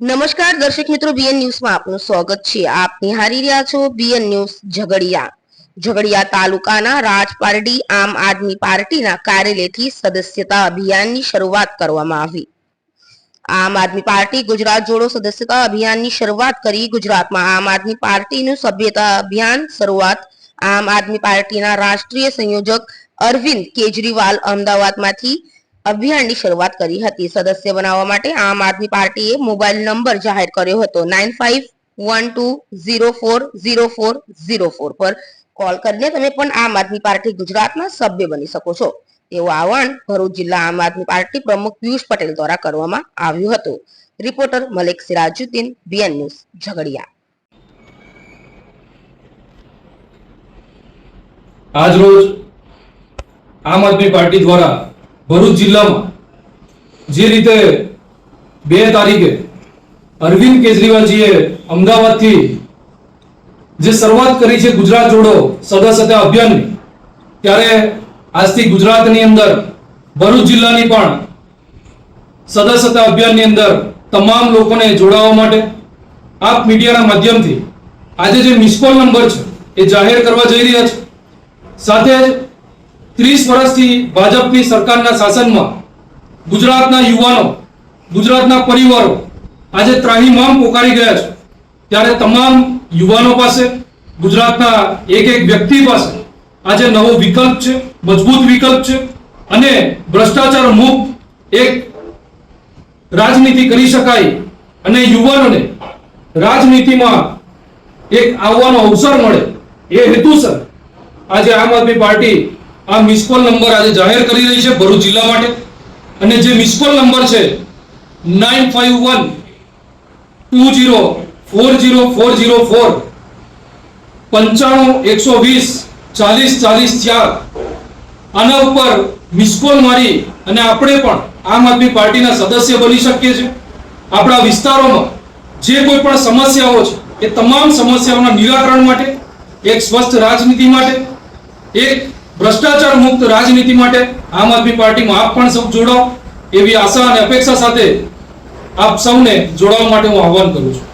નમસ્કાર, દર્શક મિત્રો, બીએન ન્યૂઝમાં આપનું સ્વાગત છે. આપ નિહાળી રહ્યા છો બીએન ન્યૂઝ ઝઘડિયા. ઝઘડિયા તાલુકાના રાજપારડી આમ આદમી પાર્ટીના કાર્યાલયથી સદસ્યતા અભિયાનની શરૂઆત કરવામાં આવી. આમ આદમી પાર્ટી ગુજરાત જોડો સદસ્યતા અભિયાનની શરૂઆત કરી. ગુજરાતમાં આમ આદમી પાર્ટીનું સભ્યતા અભિયાન શરૂઆત આમ આદમી પાર્ટીના રાષ્ટ્રીય સંયોજક અરવિંદ કેજરીવાલ અમદાવાદમાંથી અભિયાનની શરૂઆત કરી હતી. સદસ્ય બનાવવા માટે આમ આદમી પાર્ટીએ મોબાઈલ નંબર જાહેર કર્યો હતો. Nine five one two zero four zero four zero four પર કોલ કરીને તમે પણ આમ આદમી પાર્ટી ગુજરાતના સભ્ય બની શકો છો. તેવું આહવાન ભરૂચ જિલ્લા આમ આદમી પાર્ટી પ્રમુખ પિયુષ પટેલ દ્વારા કરવામાં આવ્યું હતું. Reporter Malik Sirajuddin, BN news, Jhagadia. આજરોજ આમ આદમી પાર્ટી દ્વારા ભરૂચ જિલ્લામાં જે રીતે બે તારીખે અરવિંદ કેજરીવાલજીએ અમદાવાદથી જે શરૂઆત કરી છે ગુજરાત જોડો સદસ્યતા અભિયાનની, ત્યારે આજથી ગુજરાતની અંદર, ભરૂચ જિલ્લાની પણ સદસ્યતા અભિયાનની અંદર તમામ લોકોને જોડાવા માટે આપ મીડિયાના માધ્યમથી આજે જે મિસકોલ નંબર છે એ જાહેર કરવા જઈ રહ્યા છે. સાથે જ ત્રીસ વર્ષથી ભાજપની સરકારના શાસનમાં ગુજરાતના યુવાનો, ગુજરાતના પરિવારો આજે ત્રાહીમામ પોકારી ગયા છે. ત્યારે તમામ યુવાનો પાસે, ગુજરાતના એક એક વ્યક્તિ પાસે આજે નવો વિકલ્પ છે, મજબૂત વિકલ્પ છે અને ભ્રષ્ટાચાર મુક્ત એક રાજનીતિ કરી શકાય અને યુવાનોને રાજનીતિમાં એક આવવાનો અવસર મળે એ હેતુસર આજે આમ આદમી પાર્ટી આ મિસકોલ નંબર આજે જાહેર કરી રહી છે ભરૂચ જિલ્લા માટે. અને જે મિસકોલ નંબર છે nine five one two zero four zero four zero four પંચાણું એકસો વીસ, ચાલીસ ચાલીસ, ચાર. આના ઉપર મિસકોલ મારી અને આપણે પણ આમ આદમી પાર્ટીના સદસ્ય બની શકીએ છીએ. આપણા વિસ્તારોમાં જે કોઈ પણ સમસ્યાઓ છે, એ તમામ સમસ્યાઓના નિરાકરણ માટે, એક સ્વસ્થ રાજનીતિ માટે, એક ભ્રષ્ટાચાર મુક્ત રાજનીતિ માટે આમ આદમી પાર્ટીમાં આપ પણ સૌ જોડાઓ. એવી આશા અને અપેક્ષા સાથે આપ સૌને જોડાવા માટે હું આહવાન કરું છું.